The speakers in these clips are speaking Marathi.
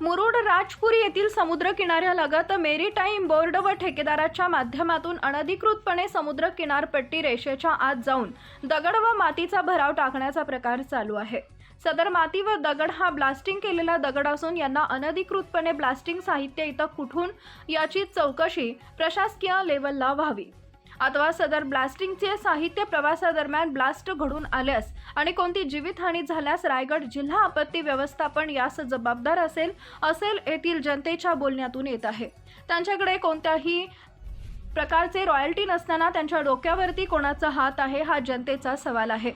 मुरुड राजपूर येथील समुद्र किनाऱ्यालगत मेरीटाईम बोर्ड व ठेकेदाराच्या माध्यमातून अनधिकृतपणे समुद्र किनारपट्टी रेषेच्या आत जाऊन दगड व मातीचा भराव टाकण्याचा प्रकार चालू आहे. सदर माती व दगड हा ब्लास्टिंग केलेला दगड असून यांना अनधिकृतपणे ब्लास्टिंग साहित्य इथं कुठून याची चौकशी प्रशासकीय लेवलला व्हावी. अथवा सदर ब्लास्टिंगचे साहित्य प्रवासादरम्यान ब्लास्ट घडून आल्यास आणि कोणती जीवितहानी झाल्यास रायगड जिल्हा आपत्ती व्यवस्थापन यास जबाबदार असेल असेल येथील जनतेच्या बोलण्यातून येत आहे. त्यांच्याकडे कोणत्याही प्रकारचे रॉयल्टी नसताना त्यांच्या डोक्यावरती कोणाचा हात आहे हा जनतेचा सवाल आहे.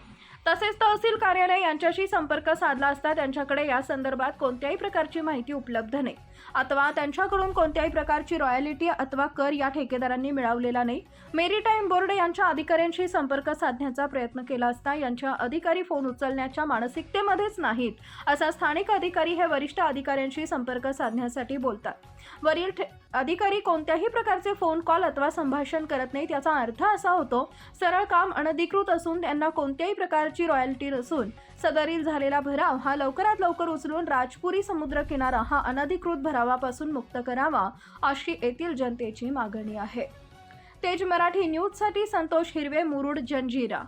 तसेच तहसील कार्यालय यांच्याशी संपर्क साधला असता त्यांच्याकडे या संदर्भात कोणत्याही प्रकारची माहिती उपलब्ध नाही. अथवा त्यांच्याकडून कोणत्याही प्रकारची रॉयलिटी अथवा कर या ठेकेदारांनी मिळवलेला नाही. मेरीटाईम बोर्ड यांच्या अधिकाऱ्यांशी संपर्क साधण्याचा प्रयत्न केला असता यांच्या अधिकारी फोन उचलण्याच्या मानसिकतेमध्येच नाहीत असा स्थानिक अधिकारी हे वरिष्ठ अधिकाऱ्यांशी संपर्क साधण्यासाठी बोलतात. वरील ठे- अधिकारी कोणत्याही प्रकारचे फोन कॉल अथवा संभाषण करत नाहीत याचा अर्थ असा होतो सरळ काम अनधिकृत असून त्यांना कोणत्याही प्रकार प्रकारची रॉयल्टी नसून सदरील झालेला भराव हा लवकरात लवकर उचलून राजपुरी समुद्र किनारा हा अनधिकृत भरावापासून मुक्त करावा अशी येथील जनतेची मागणी आहे. तेज मराठी न्यूजसाठी संतोष हिरवे मुरुड जंजिरा.